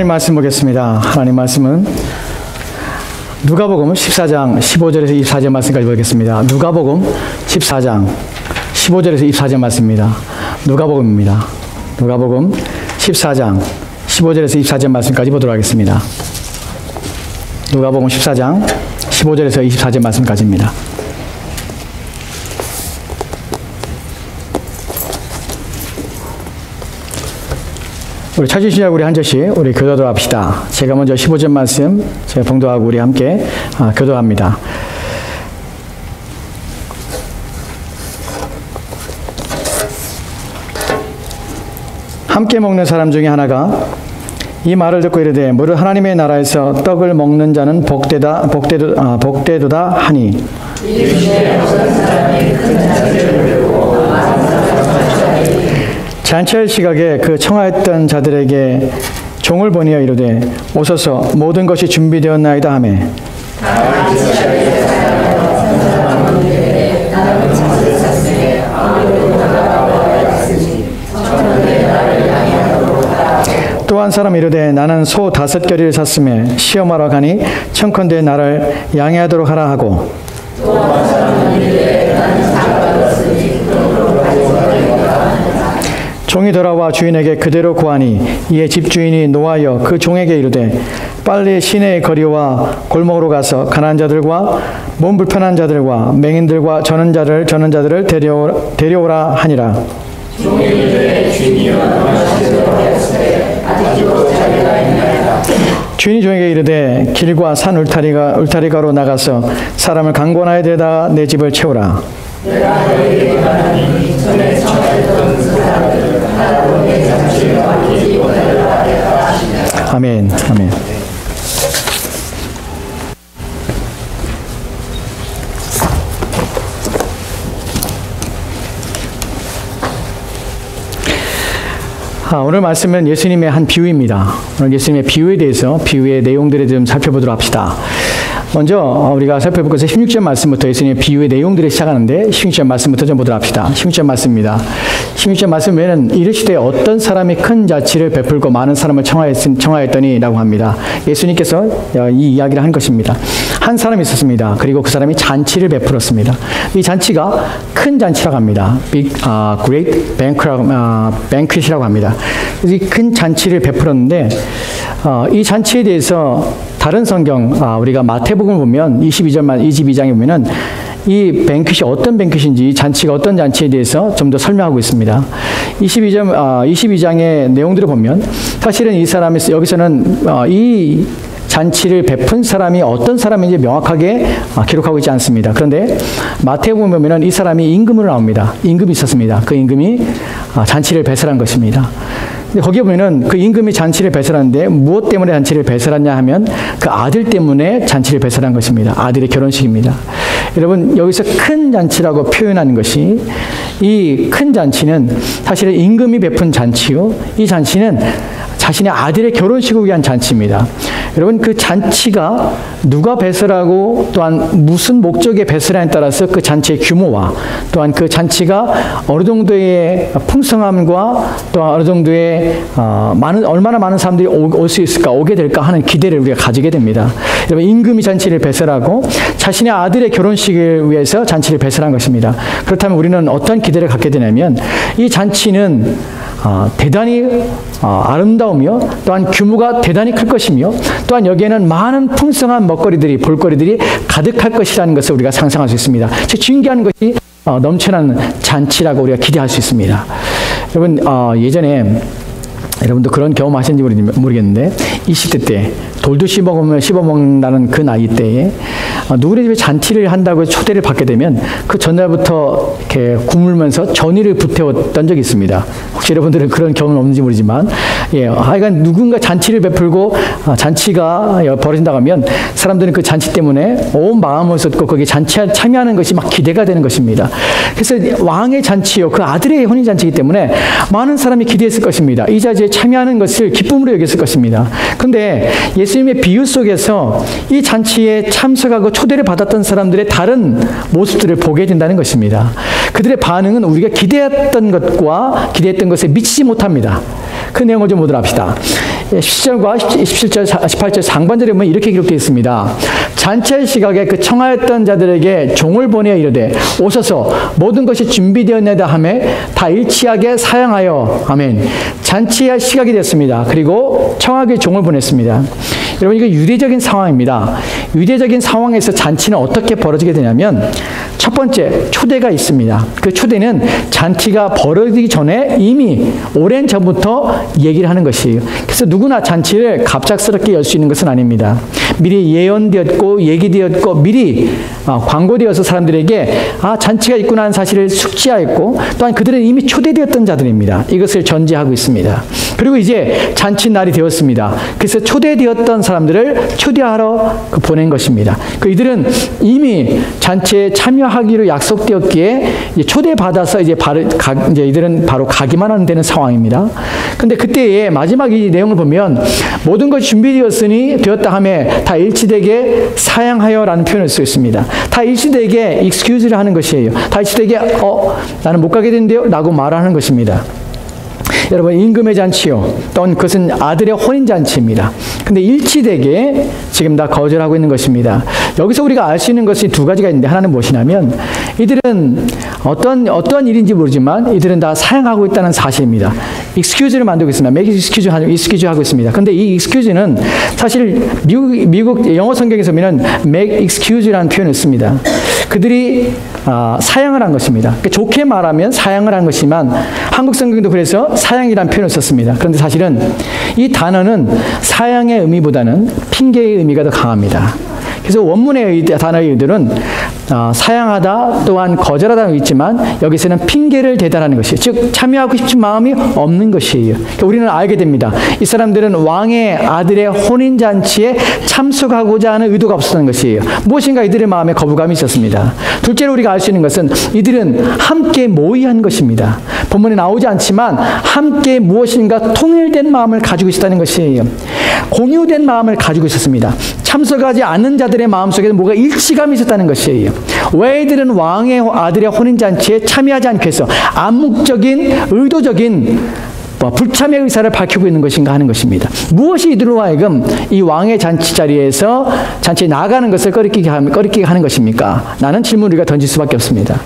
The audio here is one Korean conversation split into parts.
하나님 말씀 보겠습니다. 하나님 말씀은 누가복음 14장 15절에서 24절 말씀까지 보겠습니다. 누가복음 14장 15절에서 24절 말씀입니다. 누가복음입니다. 누가복음 14장 15절에서 24절 말씀까지 보도록 하겠습니다. 누가복음 14장 15절에서 24절 말씀까지입니다. 우리 찾으시냐고 우리 한 절씩 우리 교도하도록 합시다. 제가 먼저 15절 말씀 제가 봉도하고 우리 함께 아, 교도합니다. 함께 먹는 사람 중에 하나가 이 말을 듣고 이르되 무릇 하나님의 나라에서 떡을 먹는 자는 복되다 복되도 아, 복되도다 하니 잔치할 시각에 그 청하였던 자들에게 종을 보내어 이르되 오소서 모든 것이 준비되었나이다 하매. 또한 사람 이르되 나는 소 다섯 결의를 샀음에 시험하러 가니 청컨대 나를 양해하도록 하라 하고 종이 돌아와 주인에게 그대로 구하니 이에 집주인이 노하여 그 종에게 이르되 빨리 시내의 거리와 골목으로 가서 가난한 자들과 몸 불편한 자들과 맹인들과 저는 자를 저는 자들을 데려오, 데려오라 하니라. 주인이 종에게 이르되 길과 산 울타리가 울타리가로 나가서 사람을 강권하여 데다 내 집을 채우라. 아멘. 아멘. 아, 오늘 말씀은 예수님의 한 비유입니다. 오늘 예수님의 비유에 대해서 비유의 내용들에 좀 살펴보도록 합시다. 먼저 우리가 살펴볼 것은 16절 말씀부터 예수님의 비유의 내용들을 시작하는데 16절 말씀부터 좀 보도록 합시다. 16절 말씀입니다. 16절 말씀에는 이르시되 어떤 사람이 큰 자치를 베풀고 많은 사람을 청하였더니 라고 합니다. 예수님께서 이 이야기를 한 것입니다. 한 사람이 있었습니다. 그리고 그 사람이 잔치를 베풀었습니다. 이 잔치가 큰 잔치라고 합니다. Big, uh, Great Banquet이라고 합니다. 이 큰 잔치를 베풀었는데 어, 이 잔치에 대해서 다른 성경 아, 우리가 마태복음을 보면 22절 22장에 보면은 이 뱅크시 어떤 뱅크신지 잔치가 어떤 잔치에 대해서 좀 더 설명하고 있습니다. 22장 아, 22장의 내용들을 보면 사실은 이 사람이 여기서는 어, 이 잔치를 베푼 사람이 어떤 사람인지 명확하게 기록하고 있지 않습니다. 그런데 마태복음 보면은 이 사람이 임금으로 나옵니다. 임금이 있었습니다. 그 임금이 잔치를 배설한 것입니다. 거기에 보면은 그 임금이 잔치를 배설하는데 무엇 때문에 잔치를 배설하냐 하면 그 아들 때문에 잔치를 배설한 것입니다. 아들의 결혼식입니다. 여러분 여기서 큰 잔치라고 표현하는 것이 이 큰 잔치는 사실은 임금이 베푼 잔치요. 이 잔치는 자신의 아들의 결혼식을 위한 잔치입니다. 여러분 그 잔치가 누가 배설하고 또한 무슨 목적의 배설하에 따라서 그 잔치의 규모와 또한 그 잔치가 어느 정도의 풍성함과 또 어느 정도의 어, 많은 얼마나 많은 사람들이 올 수 있을까 오게 될까 하는 기대를 우리가 가지게 됩니다. 여러분 임금이 잔치를 배설하고 자신의 아들의 결혼식을 위해서 잔치를 배설한 것입니다. 그렇다면 우리는 어떤 기대를 갖게 되냐면 이 잔치는 어, 대단히 어, 아름다우며 또한 규모가 대단히 클 것이며 또한 여기에는 많은 풍성한 먹거리들이 볼거리들이 가득할 것이라는 것을 우리가 상상할 수 있습니다. 즉 중요한 것이 어, 넘쳐나는 잔치라고 우리가 기대할 수 있습니다. 여러분 어, 예전에 여러분도 그런 경험 하셨는지 모르겠는데 20대 때 돌도 씹어먹으면 씹어먹는다는 그 나이 때에 어, 누구네 집에 잔치를 한다고 초대를 받게 되면 그 전날부터 이렇게 구물면서 전의를 불태웠던 적이 있습니다. 혹시 여러분들은 그런 경험 없는지 모르지만 예, 하여간 누군가 잔치를 베풀고 어, 잔치가 벌어진다고 하면 사람들은 그 잔치 때문에 온 마음을 쏟고 거기에 잔치에 참여하는 것이 막 기대가 되는 것입니다. 그래서 왕의 잔치요 그 아들의 혼인 잔치이기 때문에 많은 사람이 기대했을 것입니다. 이 자리에 참여하는 것을 기쁨으로 여겼을 것입니다. 그런데 예수님의 비유 속에서 이 잔치에 참석하고 초대를 받았던 사람들의 다른 모습들을 보게 된다는 것입니다. 그들의 반응은 우리가 기대했던 것과 기대했던 것에 미치지 못합니다. 그 내용을 좀 보도록 합시다. 17절과 17절, 18절 상반절에 보면 이렇게 기록되어 있습니다. 잔치할 시각에 그 청하였던 자들에게 종을 보내어 이르되 오소서 모든 것이 준비되었나이다 하매 다 일치하게 사양하여 아멘. 잔치할 시각이 됐습니다. 그리고 청하게 종을 보냈습니다. 여러분 이거 유대적인 상황입니다. 유대적인 상황에서 잔치는 어떻게 벌어지게 되냐면 첫 번째 초대가 있습니다. 그 초대는 잔치가 벌어지기 전에 이미 오랜 전부터 얘기를 하는 것이에요. 그래서 누구나 잔치를 갑작스럽게 열 수 있는 것은 아닙니다. 미리 예언되었고 얘기되었고 미리 어, 광고되어서 사람들에게 아 잔치가 있구나 하는 사실을 숙지하였고 또한 그들은 이미 초대되었던 자들입니다. 이것을 전제하고 있습니다. 그리고 이제 잔치 날이 되었습니다. 그래서 초대되었던 사람들을 초대하러 그 보낸 것입니다. 그 이들은 이미 잔치에 참여하기로 약속되었기에 초대받아서 이제 바로 가, 이제 이들은 바로 가기만 하는 되는 상황입니다. 근데 그때의 마지막 이 내용을 보면 모든 것이 준비되었으니 되었다 함에 다 일치되게 사양하여라는 표현을 쓰고 있습니다. 다 일치되게 excuse를 하는 것이에요. 다 일치되게 어 나는 못 가게 된대요 라고 말하는 것입니다. 여러분 임금의 잔치요. 또는 그것은 아들의 혼인 잔치입니다. 근데 일치되게 지금 다 거절하고 있는 것입니다. 여기서 우리가 알 수 있는 것이 두 가지가 있는데 하나는 무엇이냐면 이들은 어떤 어떤 일인지 모르지만 이들은 다 사용하고 있다는 사실입니다. excuse를 만들고 있습니다. make excuse 하고 excuse 하고 있습니다. 근데 이 excuse는 사실 미국 미국 영어 성경에서 보면 make excuse라는 표현을 씁니다. 그들이 아, 사양을 한 것입니다. 그러니까 좋게 말하면 사양을 한 것이지만 한국 성경도 그래서 사양이라는 표현을 썼습니다. 그런데 사실은 이 단어는 사양의 의미보다는 핑계의 의미가 더 강합니다. 그래서 원문의 단어의 의도는 어, 사양하다 또한 거절하다는 있지만 여기서는 핑계를 대다라는 것이에요. 즉 참여하고 싶은 마음이 없는 것이에요. 그러니까 우리는 알게 됩니다. 이 사람들은 왕의 아들의 혼인 잔치에 참석하고자 하는 의도가 없었던 것이에요. 무엇인가 이들의 마음에 거부감이 있었습니다. 둘째로 우리가 알 수 있는 것은 이들은 함께 모의한 것입니다. 본문에 나오지 않지만 함께 무엇인가 통일된 마음을 가지고 있었다는 것이에요. 공유된 마음을 가지고 있었습니다. 참석하지 않는 자들의 마음속에 뭐가 일치감이 있었다는 것이에요. 왜 이들은 왕의 아들의 혼인잔치에 참여하지 않겠어? 암묵적인, 의도적인 뭐 불참의 의사를 밝히고 있는 것인가 하는 것입니다. 무엇이 이들로 하여금 이 왕의 잔치 자리에서 잔치에 나가는 것을 꺼리끼게 하는 것입니까? 나는 질문을 우리가 던질 수밖에 없습니다.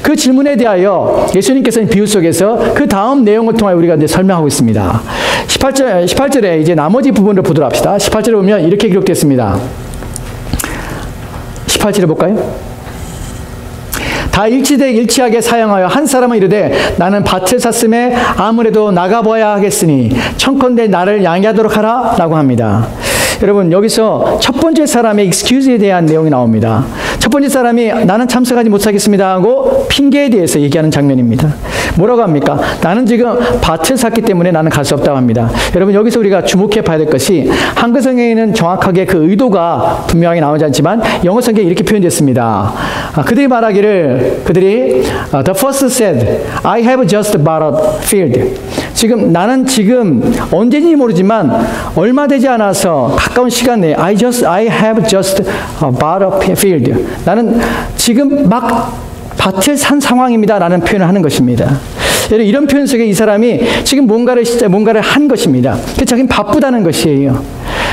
그 질문에 대하여 예수님께서는 비유 속에서 그 다음 내용을 통하여 우리가 이제 설명하고 있습니다. 18절, 18절에 이제 나머지 부분을 보도록 합시다. 18절에 보면 이렇게 기록됐습니다. 18절에 볼까요? 다 일치되 일치하게 사용하여 한 사람은 이르되 나는 밭을 샀음에 아무래도 나가봐야 하겠으니 청컨대 나를 양해하도록 하라 라고 합니다. 여러분 여기서 첫 번째 사람의 excuse에 대한 내용이 나옵니다. 첫 번째 사람이 나는 참석하지 못하겠습니다 하고 핑계에 대해서 얘기하는 장면입니다. 뭐라고 합니까? 나는 지금 밭을 샀기 때문에 나는 갈 수 없다고 합니다. 여러분 여기서 우리가 주목해 봐야 될 것이 한글 성경에는 정확하게 그 의도가 분명하게 나오지 않지만 영어 성경에 이렇게 표현됐습니다. 아, 그들이 말하기를 그들이 아, The first said, I have just bought a field. 지금 나는 지금 언제인지 모르지만 얼마 되지 않아서 가까운 시간 내에 I just I have just bought a field. 나는 지금 막 밭을 산 상황입니다 라는 표현을 하는 것입니다. 이런 표현 속에 이 사람이 지금 뭔가를 뭔가를 한 것입니다. 자기는 바쁘다는 것이에요.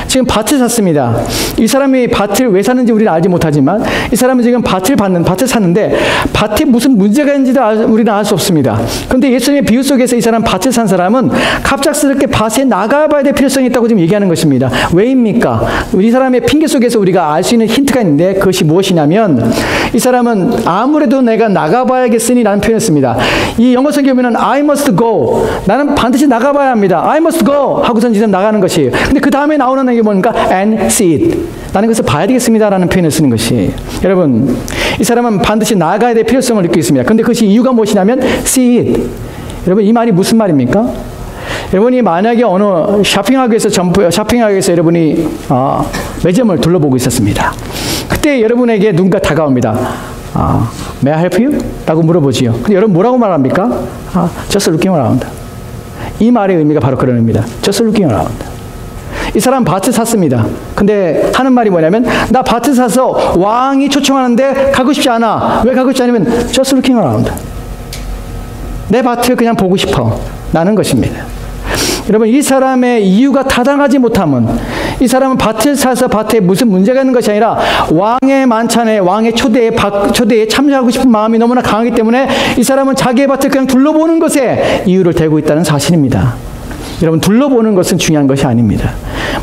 지금 밭을 샀습니다. 이 사람이 밭을 왜 샀는지 우리는 알지 못하지만 이 사람은 지금 밭을 받는 밭을 샀는데 밭에 무슨 문제가 있는지도 우리는 알 수 없습니다. 그런데 예수님의 비유 속에서 이 사람 밭을 산 사람은 갑작스럽게 밭에 나가봐야 될 필요성이 있다고 지금 얘기하는 것입니다. 왜입니까? 우리 사람의 핑계 속에서 우리가 알 수 있는 힌트가 있는데 그것이 무엇이냐면 이 사람은 아무래도 내가 나가봐야겠으니라는 표현을 씁니다. 이 영어 성경에 보면 I must go. 나는 반드시 나가봐야 합니다. I must go 하고선 지금 나가는 것이에요. 근데 그 다음에 나오는 게 뭔가 and see it. 나는 그것을 봐야 되겠습니다라는 표현을 쓰는 것이 여러분 이 사람은 반드시 나가야 될 필요성을 느끼고 있습니다. 근데 그것이 이유가 무엇이냐면 see it. 여러분 이 말이 무슨 말입니까? 여러분이 만약에 어느 쇼핑하기 위해서 점프 쇼핑하기 위해서 여러분이 어, 매점을 둘러보고 있었습니다. 그때 여러분에게 누군가 다가옵니다. 아, may I help you? 라고 물어보지요. 근데 여러분 뭐라고 말합니까? 아, just looking around. 이 말의 의미가 바로 그런 의미입니다. just looking around. 이 사람 밭을 샀습니다. 근데 하는 말이 뭐냐면 나 밭을 사서 왕이 초청하는데 가고 싶지 않아. 왜 가고 싶지 않으면 just looking around. 내 밭을 그냥 보고 싶어. 나는 것입니다. 여러분 이 사람의 이유가 타당하지 못함은 이 사람은 밭을 사서 밭에 무슨 문제가 있는 것이 아니라 왕의 만찬에 왕의 초대에 초대에 참여하고 싶은 마음이 너무나 강하기 때문에 이 사람은 자기의 밭을 그냥 둘러보는 것에 이유를 대고 있다는 사실입니다. 여러분 둘러보는 것은 중요한 것이 아닙니다.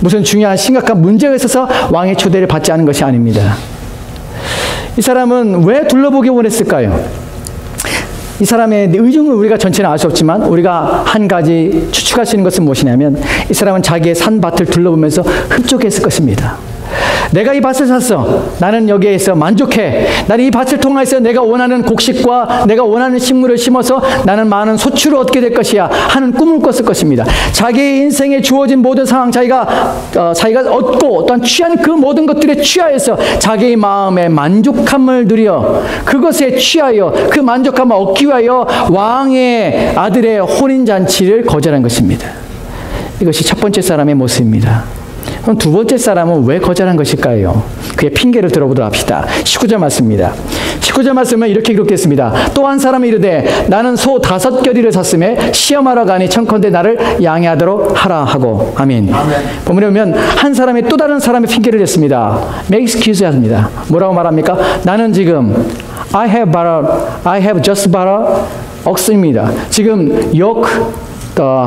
무슨 중요한 심각한 문제가 있어서 왕의 초대를 받지 않은 것이 아닙니다. 이 사람은 왜 둘러보기 원했을까요? 이 사람의 의중을 우리가 전체는 알 수 없지만 우리가 한 가지 추측할 수 있는 것은 무엇이냐면 이 사람은 자기의 산밭을 둘러보면서 흡족했을 것입니다. 내가 이 밭을 샀어. 나는 여기에서 만족해. 나는 이 밭을 통해서 내가 원하는 곡식과 내가 원하는 식물을 심어서 나는 많은 소출을 얻게 될 것이야. 하는 꿈을 꿨을 것입니다. 자기의 인생에 주어진 모든 상황, 자기가, 어, 자기가 얻고 또한 취한 그 모든 것들에 취하여서 자기의 마음에 만족함을 누려 그것에 취하여 그 만족함을 얻기 위하여 왕의 아들의 혼인 잔치를 거절한 것입니다. 이것이 첫 번째 사람의 모습입니다. 그럼 두 번째 사람은 왜 거절한 것일까요? 그의 핑계를 들어보도록 합시다. 19절 말씀입니다. 19절 말씀은 이렇게 기록됐습니다. 또 한 사람이 이르되 나는 소 다섯 결의를 샀음에 시험하러 가니 청컨대 나를 양해하도록 하라 하고 아멘. 본문에 보면 한 사람이 또 다른 사람의 핑계를 냈습니다. make excuse 합니다. 뭐라고 말합니까? 나는 지금 I have a, I have just a ox입니다. 지금 yoke 어,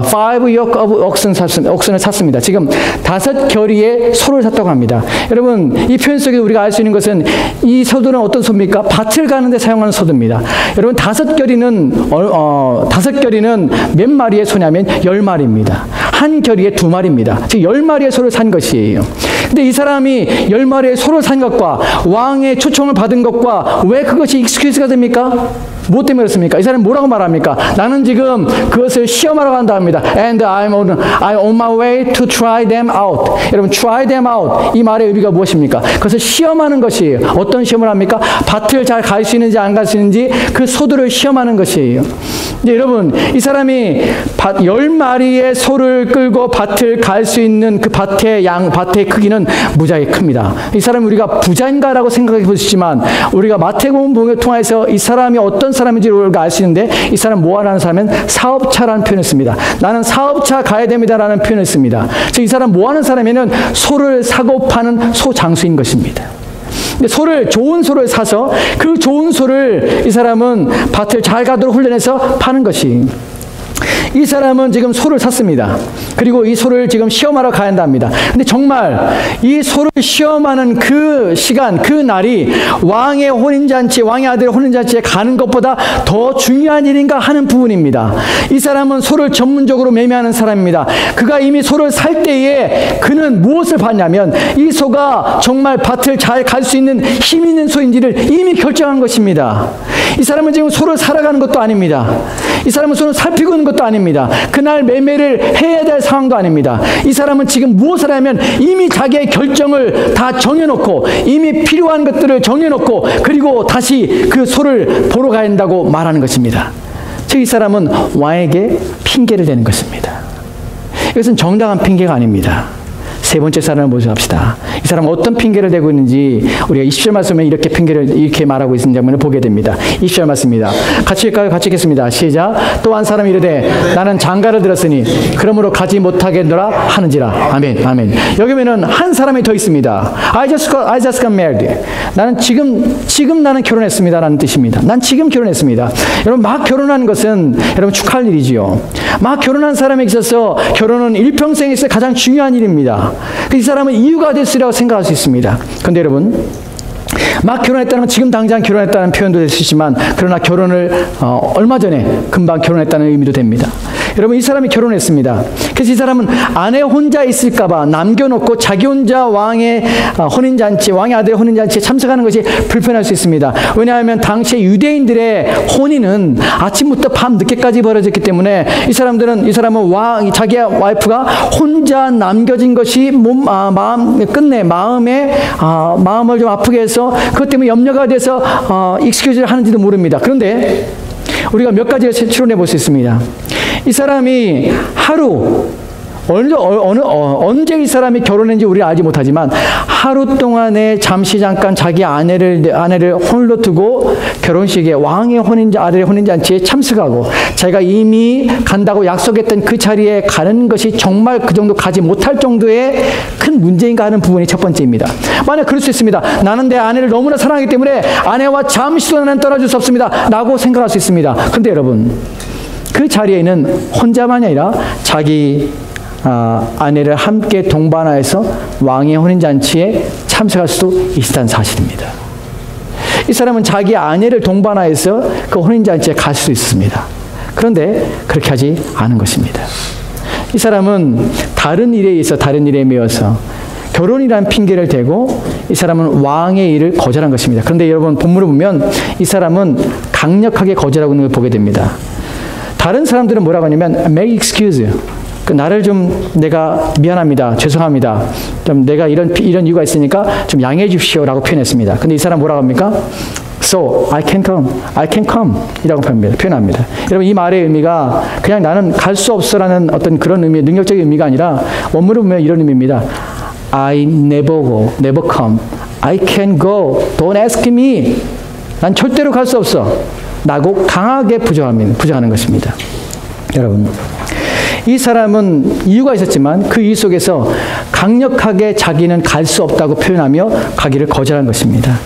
five yoke of oxen 샀습니다. 옥슨을 샀습니다. 지금 다섯 결의의 소를 샀다고 합니다. 여러분 이 표현 속에 우리가 알 수 있는 것은 이 소들은 어떤 소입니까? 밭을 가는데 사용하는 소입니다. 여러분 다섯 결의는 어, 어, 다섯 결의는 몇 마리의 소냐면 열 마리입니다. 한 결의에 두 마리입니다. 즉 열 마리의 소를 산 것이에요. 근데 이 사람이 열 마리의 소를 산 것과 왕의 초청을 받은 것과 왜 그것이 익스큐즈가 됩니까? 무엇 때문에 그렇습니까? 이 사람이 뭐라고 말합니까? 나는 지금 그것을 시험하러 간다 합니다. And I'm on, I'm on my way to try them out. 여러분, try them out. 이 말의 의미가 무엇입니까? 그것을 시험하는 것이에요. 어떤 시험을 합니까? 밭을 잘 갈 수 있는지 안 갈 수 있는지 그 소들을 시험하는 것이에요. 근데 여러분, 이 사람이 밭, 열 마리의 소를 끌고 밭을 갈 수 있는 그 밭의 양, 밭의 크기는 무지하게 큽니다. 이 사람이 우리가 부자인가라고 생각해 보시지만 우리가 마태복음 통해서 이 사람이 어떤 사람인지 우리가 알 수 있는데 이 사람 뭐 하는 사람은 사업차라는 표현을 씁니다. 나는 사업차 가야 됩니다라는 표현을 씁니다. 즉 이 사람 뭐 하는 사람이면 소를 사고 파는 소장수인 것입니다. 소를 좋은 소를 사서 그 좋은 소를 이 사람은 밭을 잘 가도록 훈련해서 파는 것이 이 사람은 지금 소를 샀습니다. 그리고 이 소를 지금 시험하러 가야 한답니다. 근데 정말 이 소를 시험하는 그 시간, 그 날이 왕의 혼인잔치, 왕의 아들의 혼인잔치에 가는 것보다 더 중요한 일인가 하는 부분입니다. 이 사람은 소를 전문적으로 매매하는 사람입니다. 그가 이미 소를 살 때에 그는 무엇을 봤냐면 이 소가 정말 밭을 잘 갈 수 있는 힘 있는 소인지를 이미 결정한 것입니다. 이 사람은 지금 소를 살아가는 것도 아닙니다. 이 사람은 소를 살피고 있는 것도 아닙니다. 그날 매매를 해야 될 상황도 아닙니다. 이 사람은 지금 무엇을 하면 이미 자기의 결정을 다 정해놓고 이미 필요한 것들을 정해놓고 그리고 다시 그 소를 보러 가야 한다고 말하는 것입니다. 즉, 이 사람은 왕에게 핑계를 대는 것입니다. 이것은 정당한 핑계가 아닙니다. 세 번째 사람을 모셔합시다. 이 사람은 어떤 핑계를 대고 있는지 우리가 20절 말씀에 이렇게 핑계를 이렇게 말하고 있는 장면을 보게 됩니다. 20절 말씀입니다. 같이 읽까요? 같이 읽겠습니다. 시작. 또 한 사람이 이르되 나는 장가를 들었으니 그러므로 가지 못하겠노라 하는지라. 아멘. 아멘. 여기 보면은 한 사람이 더 있습니다. I just got, I just got married. 나는 지금 지금 나는 결혼했습니다라는 뜻입니다. 난 지금 결혼했습니다. 여러분 막 결혼한 것은 여러분 축하할 일이지요. 막 결혼한 사람에 있어서 결혼은 일평생에서 가장 중요한 일입니다. 이 사람은 이유가 됐으리라고 생각할 수 있습니다. 그런데 여러분 막 결혼했다는 건 지금 당장 결혼했다는 표현도 있지만 그러나 결혼을 어, 얼마 전에 금방 결혼했다는 의미도 됩니다. 여러분 이 사람이 결혼했습니다. 그래서 이 사람은 아내 혼자 있을까봐 남겨놓고 자기 혼자 왕의 어, 혼인잔치, 왕의 아들 혼인잔치에 참석하는 것이 불편할 수 있습니다. 왜냐하면 당시 유대인들의 혼인은 아침부터 밤 늦게까지 벌어졌기 때문에 이 사람들은 이 사람은 왕 자기 와이프가 혼자 남겨진 것이 몸 아, 마음 끝내 마음에 아, 마음을 좀 아프게 해서 그것 때문에 염려가 돼서 어, 익스큐즈를 하는지도 모릅니다. 그런데 우리가 몇 가지를 추론해 볼 수 있습니다. 이 사람이 하루 어느, 어느, 어, 언제 이 사람이 결혼했는지 우리는 알지 못하지만 하루 동안에 잠시 잠깐 자기 아내를, 아내를 홀로 두고 결혼식에 왕의 혼인자, 아들의 혼인잔치에 참석하고 자기가 이미 간다고 약속했던 그 자리에 가는 것이 정말 그 정도 가지 못할 정도의 큰 문제인가 하는 부분이 첫 번째입니다. 만약 그럴 수 있습니다. 나는 내 아내를 너무나 사랑하기 때문에 아내와 잠시도 나는 떨어질 수 없습니다. 라고 생각할 수 있습니다. 근데 여러분, 그 자리에는 혼자만이 아니라 자기 아, 아내를 함께 동반하여서 왕의 혼인잔치에 참석할 수도 있다는 사실입니다. 이 사람은 자기 아내를 동반하여서 그 혼인잔치에 갈수 있습니다. 그런데 그렇게 하지 않은 것입니다. 이 사람은 다른 일에 있어 다른 일에 매여서 결혼이라는 핑계를 대고 이 사람은 왕의 일을 거절한 것입니다. 그런데 여러분 본문을 보면 이 사람은 강력하게 거절하고 있는 걸 보게 됩니다. 다른 사람들은 뭐라고 하냐면 make excuse. 그 나를 좀 내가 미안합니다. 죄송합니다. 좀 내가 이런 이런 이유가 있으니까 좀 양해해 주십시오라고 표현했습니다. 근데 이 사람 뭐라고 합니까? So I can come, I can come 이라고 표현합니다. 여러분 이 말의 의미가 그냥 나는 갈 수 없어라는 어떤 그런 의미의 능력적인 의미가 아니라 원문을 보면 이런 의미입니다. I never go, never come. I can go. Don't ask me. 난 절대로 갈 수 없어. 라고 강하게. 부정하는 것입니다. 여러분, 이 사람은 이유가 있었지만 그 이유 속에서 강력하게 자기는 갈 수 없다고 표현하며 가기를 거절한 것입니다.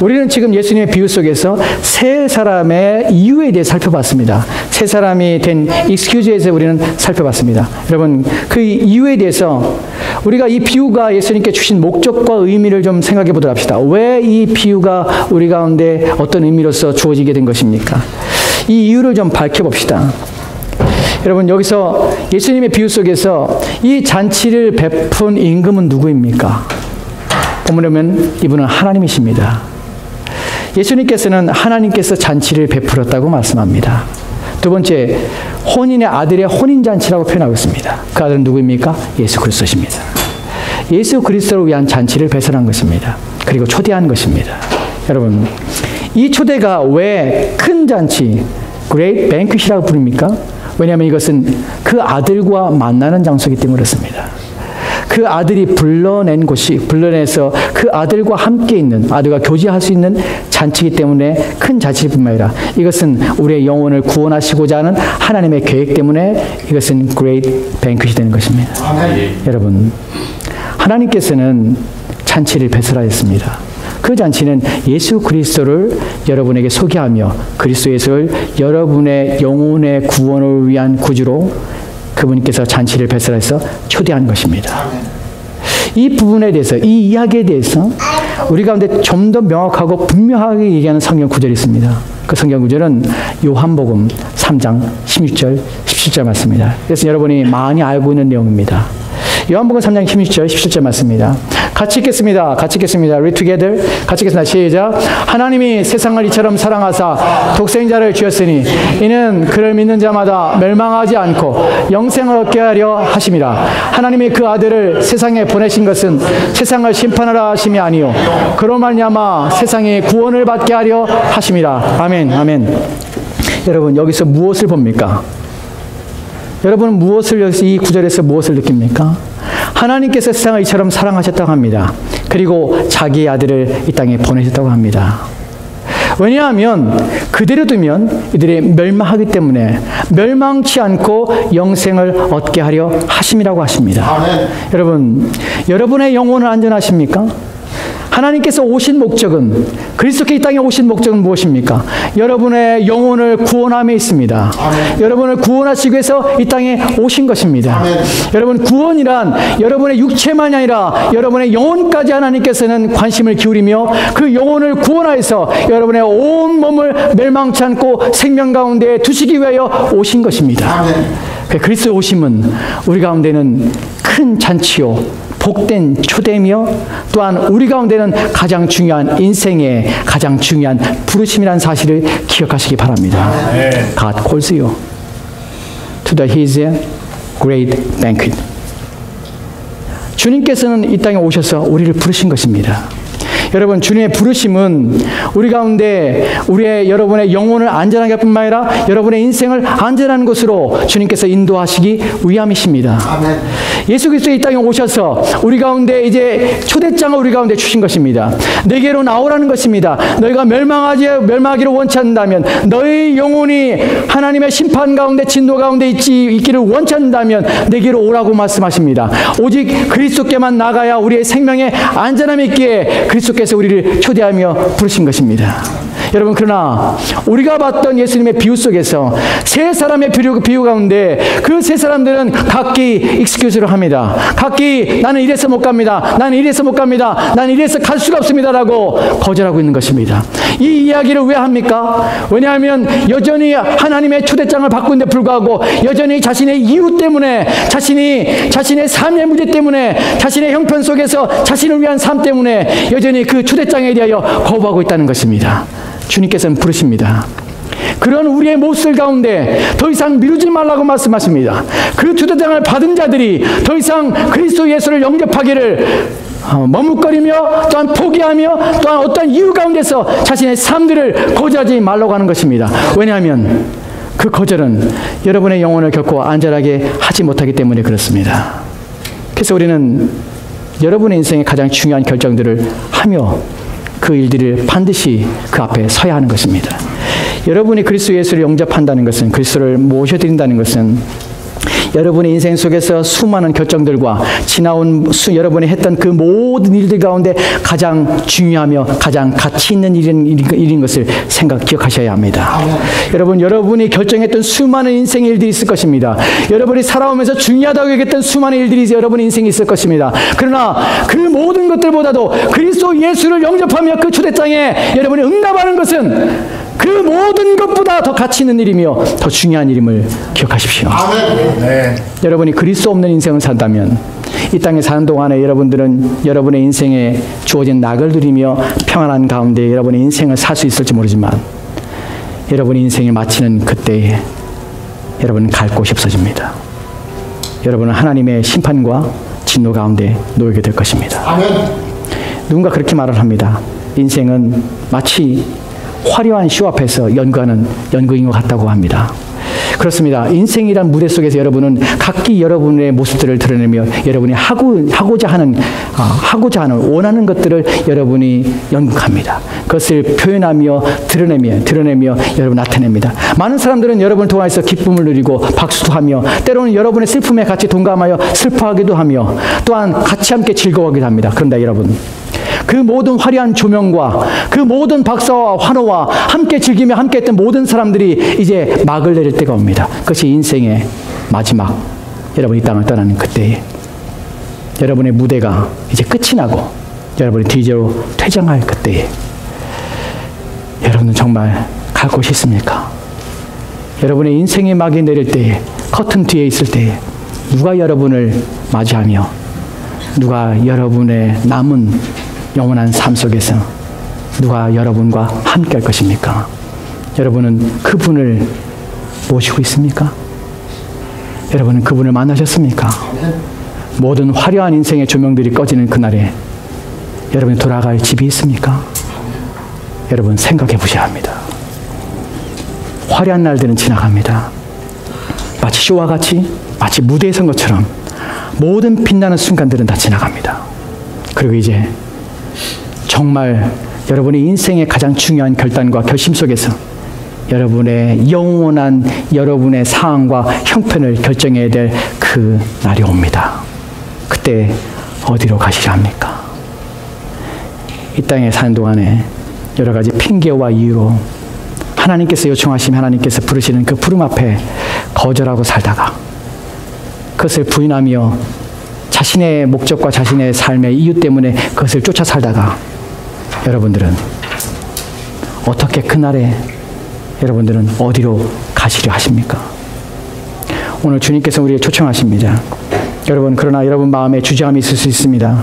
우리는 지금 예수님의 비유 속에서 세 사람의 이유에 대해 살펴봤습니다. 세 사람이 된 익스큐즈에서 우리는 살펴봤습니다. 여러분, 그 이유에 대해서 우리가 이 비유가 예수님께 주신 목적과 의미를 좀 생각해 보도록 합시다. 왜 이 비유가 우리 가운데 어떤 의미로서 주어지게 된 것입니까? 이 이유를 좀 밝혀봅시다. 여러분 여기서 예수님의 비유 속에서 이 잔치를 베푼 임금은 누구입니까? 보면 이분은 하나님이십니다. 예수님께서는 하나님께서 잔치를 베풀었다고 말씀합니다. 두 번째, 혼인의 아들의 혼인잔치라고 표현하고 있습니다. 그 아들은 누구입니까? 예수 그리스도십니다. 예수 그리스도를 위한 잔치를 배설한 것입니다. 그리고 초대한 것입니다. 여러분, 이 초대가 왜 큰 잔치, Great Banquet이라고 부릅니까? 왜냐하면 이것은 그 아들과 만나는 장소이기 때문에 그렇습니다. 그 아들이 불러낸 곳이 불러내서 그 아들과 함께 있는 아들과 교제할 수 있는 잔치이기 때문에 큰 잔치뿐만 아니라 이것은 우리의 영혼을 구원하시고자 하는 하나님의 계획 때문에 이것은 great banquet이 되는 것입니다. 아멘. 여러분 하나님께서는 잔치를 배설하였습니다. 그 잔치는 예수 그리스도를 여러분에게 소개하며 그리스도 예수를 여러분의 영혼의 구원을 위한 구주로 그분께서 잔치를 배설해서 초대한 것입니다. 이 부분에 대해서, 이 이야기에 대해서 우리 가운데 좀 더 명확하고 분명하게 얘기하는 성경 구절이 있습니다. 그 성경 구절은 요한복음 3장 16절, 17절 말씀입니다. 그래서 여러분이 많이 알고 있는 내용입니다. 요한복음 3장 16절, 17절 말씀입니다. 같이 읽겠습니다. 같이 읽겠습니다. Read together. 같이 읽겠습니다. 시작. 하나님이 세상을 이처럼 사랑하사 독생자를 주었으니 이는 그를 믿는 자마다 멸망하지 않고 영생을 얻게 하려 하심이라. 하나님이 그 아들을 세상에 보내신 것은 세상을 심판하라 하심이 아니요 그로 말미암아 세상에 구원을 받게 하려 하심이라. 아멘. 아멘. 여러분 여기서 무엇을 봅니까? 여러분은 무엇을 이 구절에서 무엇을 느낍니까? 하나님께서 세상을 이처럼 사랑하셨다고 합니다. 그리고 자기 아들을 이 땅에 보내셨다고 합니다. 왜냐하면 그대로 두면 이들이 멸망하기 때문에 멸망치 않고 영생을 얻게 하려 하심이라고 하십니다. 아멘. 여러분, 여러분의 영혼은 안전하십니까? 하나님께서 오신 목적은 그리스도께 이 땅에 오신 목적은 무엇입니까? 여러분의 영혼을 구원함에 있습니다. 아멘. 여러분을 구원하시기 위해서 이 땅에 오신 것입니다. 아멘. 여러분 구원이란 여러분의 육체만이 아니라 여러분의 영혼까지 하나님께서는 관심을 기울이며 그 영혼을 구원하여서 여러분의 온 몸을 멸망치 않고 생명 가운데 두시기 위하여 오신 것입니다. 아멘. 그 그리스도 오심은 우리 가운데는 큰 잔치요 복된 초대며 또한 우리 가운데는 가장 중요한 인생의 가장 중요한 부르심이라는 사실을 기억하시기 바랍니다. God calls you to the His great banquet. 주님께서는 이 땅에 오셔서 우리를 부르신 것입니다. 여러분 주님의 부르심은 우리 가운데 우리의 여러분의 영혼을 안전하게 뿐만 아니라 여러분의 인생을 안전한 곳으로 주님께서 인도하시기 위함이십니다. 아멘. 예수 그리스도 이 땅에 오셔서 우리 가운데 이제 초대장을 우리 가운데 주신 것입니다. 내게로 나오라는 것입니다. 너희가 멸망하지 멸망하기를 원치 않는다면 너희 영혼이 하나님의 심판 가운데 진노 가운데 있지 있기를 원치 않는다면 내게로 오라고 말씀하십니다. 오직 그리스도께만 나가야 우리의 생명에 안전함이 있기에 그리스도 께서 우리를 초대하며 부르신 것입니다. 여러분 그러나 우리가 봤던 예수님의 비유 속에서 세 사람의 비유, 비유 가운데 그 세 사람들은 각기 익스큐즈를 합니다. 각기 나는 이래서 못 갑니다. 나는 이래서 못 갑니다. 나는 이래서 갈 수가 없습니다라고 거절하고 있는 것입니다. 이 이야기를 왜 합니까? 왜냐하면 여전히 하나님의 초대장을 받고 있는데 불구하고 여전히 자신의 이유 때문에 자신이 자신의 삶의 문제 때문에 자신의 형편 속에서 자신을 위한 삶 때문에 여전히 그 초대장에 대하여 거부하고 있다는 것입니다. 주님께서는 부르십니다. 그런 우리의 모습 가운데 더 이상 미루지 말라고 말씀하십니다. 그 주대장을 받은 자들이 더 이상 그리스도 예수를 영접하기를 어, 머뭇거리며 또한 포기하며 또한 어떤 이유 가운데서 자신의 삶들을 거절하지 말라고 하는 것입니다. 왜냐하면 그 거절은 여러분의 영혼을 결코 안전하게 하지 못하기 때문에 그렇습니다. 그래서 우리는 여러분의 인생의 가장 중요한 결정들을 하며 그 일들을 반드시 그 앞에 서야 하는 것입니다. 여러분이 그리스도 예수를 영접한다는 것은 그리스도를 모셔드린다는 것은 여러분의 인생 속에서 수많은 결정들과 지나온 수, 여러분이 했던 그 모든 일들 가운데 가장 중요하며 가장 가치 있는 일인, 일인 것을 생각, 기억하셔야 합니다. 여러분, 여러분이 결정했던 수많은 인생 일들이 있을 것입니다. 여러분이 살아오면서 중요하다고 여겼던 수많은 일들이 여러분의 인생에 있을 것입니다. 그러나 그 모든 것들보다도 그리스도 예수를 영접하며 그 초대장에 여러분이 응답하는 것은 그 모든 것보다 더 가치 있는 일이며 더 중요한 일임을 기억하십시오. 네. 여러분이 그리스도 없는 인생을 산다면 이 땅에 사는 동안에 여러분들은 여러분의 인생에 주어진 낙을 들이며 평안한 가운데 여러분의 인생을 살 수 있을지 모르지만 여러분의 인생을 마치는 그때에 여러분은 갈 곳이 없어집니다. 여러분은 하나님의 심판과 진노 가운데 놓이게 될 것입니다. 아멘. 누군가 그렇게 말을 합니다. 인생은 마치 화려한 쇼 앞에서 연구하는 연구인 것 같다고 합니다. 그렇습니다. 인생이란 무대 속에서 여러분은 각기 여러분의 모습들을 드러내며 여러분이 하고, 하고자 하는, 어, 하고자 하는, 원하는 것들을 여러분이 연극합니다. 그것을 표현하며 드러내며, 드러내며 여러분 나타냅니다. 많은 사람들은 여러분을 통해서 기쁨을 누리고 박수도 하며 때로는 여러분의 슬픔에 같이 동감하여 슬퍼하기도 하며 또한 같이 함께 즐거워하기도 합니다. 그런데 여러분, 그 모든 화려한 조명과 그 모든 박사와 환호와 함께 즐기며 함께 했던 모든 사람들이 이제 막을 내릴 때가 옵니다. 그것이 인생의 마지막 여러분 이 땅을 떠나는 그때에 여러분의 무대가 이제 끝이 나고 여러분이 뒤로 퇴장할 그때에 여러분은 정말 갈 곳이 있습니까? 여러분의 인생의 막이 내릴 때에 커튼 뒤에 있을 때에 누가 여러분을 맞이하며 누가 여러분의 남은 영원한 삶 속에서 누가 여러분과 함께 할 것입니까? 여러분은 그분을 모시고 있습니까? 여러분은 그분을 만나셨습니까? 모든 화려한 인생의 조명들이 꺼지는 그날에 여러분이 돌아갈 집이 있습니까? 여러분 생각해 보셔야 합니다. 화려한 날들은 지나갑니다. 마치 쇼와 같이 마치 무대에 선 것처럼 모든 빛나는 순간들은 다 지나갑니다. 그리고 이제 정말 여러분의 인생의 가장 중요한 결단과 결심 속에서 여러분의 영원한 여러분의 상황과 형편을 결정해야 될 그 날이 옵니다. 그때 어디로 가시려 합니까? 이 땅에 사는 동안에 여러 가지 핑계와 이유로 하나님께서 요청하시면 하나님께서 부르시는 그 부름 앞에 거절하고 살다가 그것을 부인하며 자신의 목적과 자신의 삶의 이유 때문에 그것을 쫓아 살다가 여러분들은 어떻게 그날에 여러분들은 어디로 가시려 하십니까? 오늘 주님께서 우리를 초청하십니다. 여러분, 그러나 여러분 마음에 주저함이 있을 수 있습니다.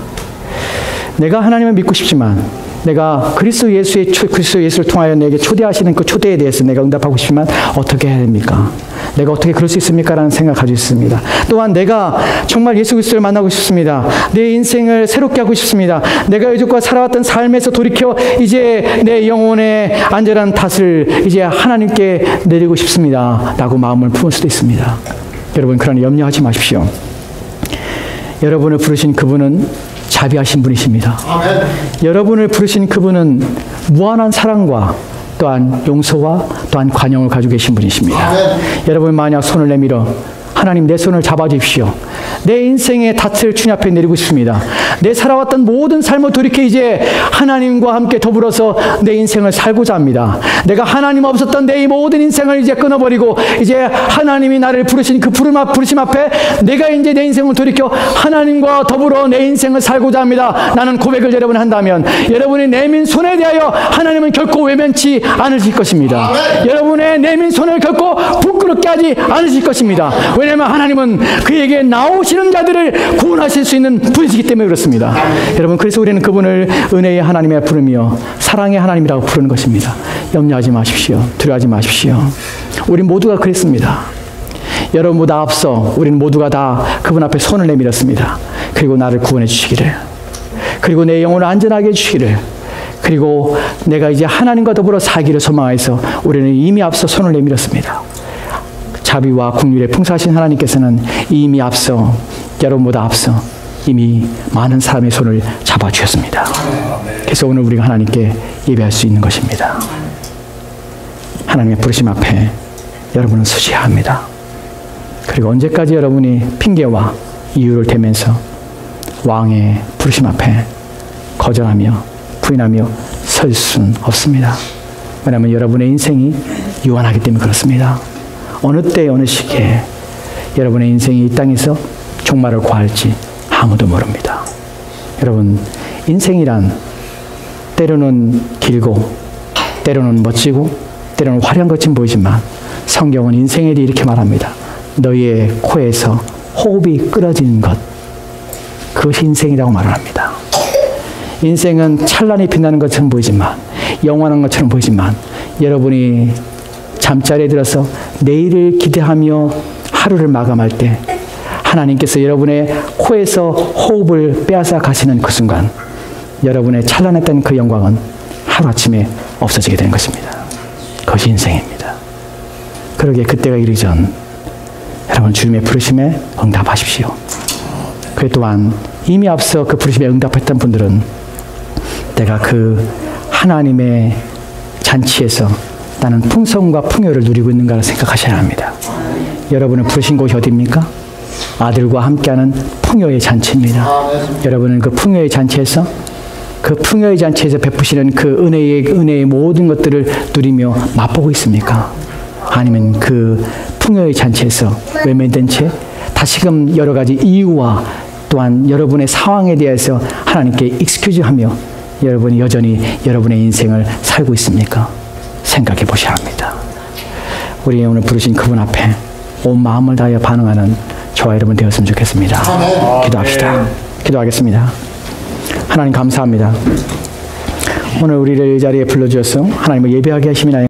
내가 하나님을 믿고 싶지만 내가 그리스도 예수의 그리스도 예수를 통하여 내게 초대하시는 그 초대에 대해서 내가 응답하고 싶지만 어떻게 해야 됩니까? 내가 어떻게 그럴 수 있습니까라는 생각 가지고 있습니다. 또한 내가 정말 예수 그리스도를 만나고 싶습니다. 내 인생을 새롭게 하고 싶습니다. 내가 여태껏 살아왔던 삶에서 돌이켜 이제 내 영혼의 안전한 탓을 이제 하나님께 내리고 싶습니다.라고 마음을 품을 수도 있습니다. 여러분 그러나 염려하지 마십시오. 여러분을 부르신 그분은 자비하신 분이십니다. 아멘. 여러분을 부르신 그분은 무한한 사랑과 또한 용서와 또한 관용을 가지고 계신 분이십니다. 아멘. 여러분 만약 손을 내밀어 하나님 내 손을 잡아주십시오. 내 인생의 탓을 주님 앞에 내리고 싶습니다. 내 살아왔던 모든 삶을 돌이켜 이제 하나님과 함께 더불어서 내 인생을 살고자 합니다. 내가 하나님 없었던 내 모든 인생을 이제 끊어버리고 이제 하나님이 나를 부르신 그 부름 앞, 부르심 앞에 내가 이제 내 인생을 돌이켜 하나님과 더불어 내 인생을 살고자 합니다. 나는 고백을 여러분 한다면 여러분이 내민 손에 대하여 하나님은 결코 외면치 않으실 것입니다. 여러분의 내민 손을 결코 부끄럽게 하지 않으실 것입니다. 왜냐 하면 하나님은 그에게 나오시는 자들을 구원하실 수 있는 분이시기 때문에 그렇습니다. 여러분 그래서 우리는 그분을 은혜의 하나님의 부르며 사랑의 하나님이라고 부르는 것입니다. 염려하지 마십시오. 두려워하지 마십시오. 우리 모두가 그랬습니다. 여러분보다 앞서 우리는 모두가 다 그분 앞에 손을 내밀었습니다. 그리고 나를 구원해 주시기를. 그리고 내 영혼을 안전하게 해주시기를. 그리고 내가 이제 하나님과 더불어 살기를 소망해서 우리는 이미 앞서 손을 내밀었습니다. 자비와 국률에 풍성하신 하나님께서는 이미 앞서 여러분보다 앞서 이미 많은 사람의 손을 잡아 주셨습니다. 그래서 오늘 우리가 하나님께 예배할 수 있는 것입니다. 하나님의 부르심 앞에 여러분은 서셔야 합니다. 그리고 언제까지 여러분이 핑계와 이유를 대면서 왕의 부르심 앞에 거절하며 부인하며 설 수는 없습니다. 왜냐하면 여러분의 인생이 유한하기 때문에 그렇습니다. 어느 때 어느 시기에 여러분의 인생이 이 땅에서 종말을 구할지 아무도 모릅니다. 여러분 인생이란 때로는 길고 때로는 멋지고 때로는 화려한 것처럼 보이지만 성경은 인생에 대해 이렇게 말합니다. 너희의 코에서 호흡이 끊어지는 것 그것이 인생이라고 말을 합니다. 인생은 찬란히 빛나는 것처럼 보이지만 영원한 것처럼 보이지만 여러분이 잠자리에 들어서 내일을 기대하며 하루를 마감할 때 하나님께서 여러분의 코에서 호흡을 빼앗아 가시는 그 순간 여러분의 찬란했던 그 영광은 하루아침에 없어지게 되는 것입니다. 그것이 인생입니다. 그러게 그때가 이르기 전 여러분 주님의 부르심에 응답하십시오. 그 또한 이미 앞서 그 부르심에 응답했던 분들은 내가 그 하나님의 잔치에서 나는 풍성과 풍요를 누리고 있는가를 생각하셔야 합니다. 여러분을 부르신 곳이 어디입니까? 아들과 함께하는 풍요의 잔치입니다. 여러분은 그 풍요의 잔치에서 그 풍요의 잔치에서 베푸시는 그 은혜의 은혜의 모든 것들을 누리며 맛보고 있습니까? 아니면 그 풍요의 잔치에서 외면된 채 다시금 여러 가지 이유와 또한 여러분의 상황에 대해서 하나님께 익스큐즈하며 여러분이 여전히 여러분의 인생을 살고 있습니까? 생각해 보셔야 합니다. 우리 오늘 부르신 그분 앞에 온 마음을 다하여 반응하는 저와 여러분 되었으면 좋겠습니다. 기도합시다. 기도하겠습니다. 하나님 감사합니다. 오늘 우리를 이 자리에 불러주셔서 하나님을 예배하게 하심이나